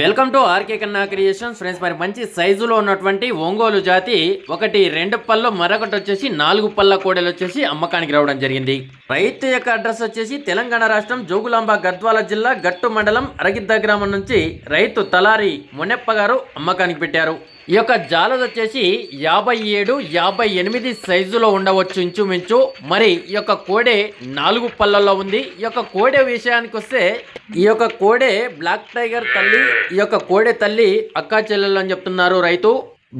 Welcome to RK Kanna creations friends మరి మంచి సైజులో ఉన్నటువంటి ఒంగోలు జాతి ఒకటి రెండు పళ్ళు మరొకటి వచ్చేసి నాలుగు పళ్ళ కోడలు వచ్చేసి అమ్మకానికి రావడం జరిగింది. రైతు యొక్క అడ్రస్ వచ్చేసి తెలంగాణ రాష్ట్రం జోగులాంబ గద్వాల జిల్లా గట్టు మండలం అరగిద్ద గ్రామం నుంచి రైతు తలారి మునెప్ప గారు అమ్మకానికి పెట్టారు. ఈ యొక్క జాలది వచ్చేసి యాభై ఏడు యాభై ఎనిమిది సైజులో ఉండవచ్చు ఇంచుమించు. మరి ఈ యొక్క కోడే నాలుగు పళ్ళల్లో ఉంది. ఈ యొక్క కోడే విషయానికి వస్తే ఈ యొక్క కోడే బ్లాక్ టైగర్ తల్లి ఈ యొక్క కోడే తల్లి అక్కా చెల్లెలు అని చెప్తున్నారు రైతు.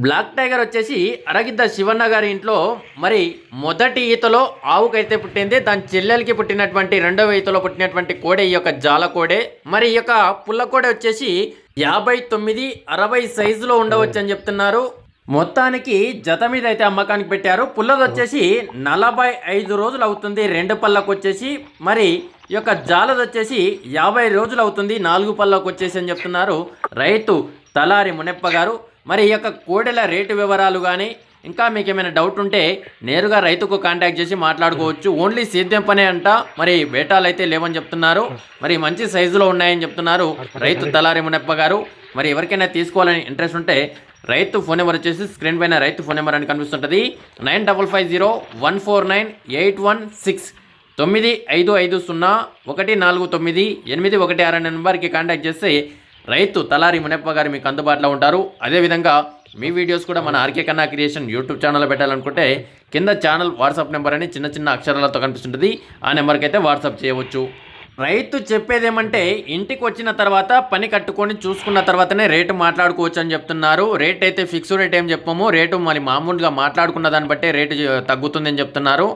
బ్లాక్ టైగర్ వచ్చేసి అరగిద్ద శివన్న గారి ఇంట్లో మరి మొదటి ఈతలో ఆవుకైతే పుట్టింది. దాని చెల్లెలకి పుట్టినటువంటి రెండవ ఈతలో పుట్టినటువంటి కోడే ఈ యొక్క జాల కోడే. మరి ఈ యొక్క పుల్ల కోడే వచ్చేసి యాభై తొమ్మిది అరవై సైజులో ఉండవచ్చు అని చెప్తున్నారు. మొత్తానికి జత మీద అయితే అమ్మకానికి పెట్టారు. పుల్లది వచ్చేసి నలభై ఐదు రోజులు అవుతుంది. రెండు పళ్ళకు వచ్చేసి మరి ఈ యొక్క జాలది వచ్చేసి యాభై రోజులు అవుతుంది. నాలుగు పళ్ళకు వచ్చేసి అని చెప్తున్నారు. రైతు తలారి మునెప్ప గారు మరి ఈ యొక్క కోడెల రేటు వివరాలు కానీ ఇంకా మీకు ఏమైనా డౌట్ ఉంటే నేరుగా రైతుకు కాంటాక్ట్ చేసి మాట్లాడుకోవచ్చు. ఓన్లీ సేద్యం పనే అంట. మరి బేటాలు అయితే లేవని చెప్తున్నారు. మరి మంచి సైజులో ఉన్నాయని చెప్తున్నారు రైతు తలారి మునప్ప గారు. మరి ఎవరికైనా తీసుకోవాలని ఇంట్రెస్ట్ ఉంటే రైతు ఫోన్ నెంబర్ వచ్చేసి స్క్రీన్ పైన రైతు ఫోన్ నెంబర్ అని కనిపిస్తుంటుంది. Nine double five zero one four nine eight one six తొమ్మిది ఐదు ఐదు సున్నా ఒకటి నాలుగు తొమ్మిది ఎనిమిది ఒకటి ఆరు నెంబర్కి కాంటాక్ట్ చేస్తే రైతు తలారి మునప్ప గారు మీకు అందుబాటులో ఉంటారు. అదేవిధంగా మీ వీడియోస్ కూడా మన ఆర్కే కన్నా క్రియేషన్ యూట్యూబ్ ఛానల్లో పెట్టాలనుకుంటే కింద ఛానల్ వాట్సాప్ నెంబర్ అని చిన్న చిన్న అక్షరాలతో కనిపిస్తుంటుంది. ఆ నెంబర్కి అయితే వాట్సాప్ చేయవచ్చు. రైతు చెప్పేదేమంటే ఇంటికి వచ్చిన తర్వాత పని కట్టుకొని చూసుకున్న తర్వాతనే రేటు మాట్లాడుకోవచ్చు అని చెప్తున్నారు. రేట్ అయితే ఫిక్స్ రేట్ ఏం చెప్పము. రేటు మరి మామూలుగా మాట్లాడుకున్న దాన్ని బట్టే రేటు తగ్గుతుందని చెప్తున్నారు.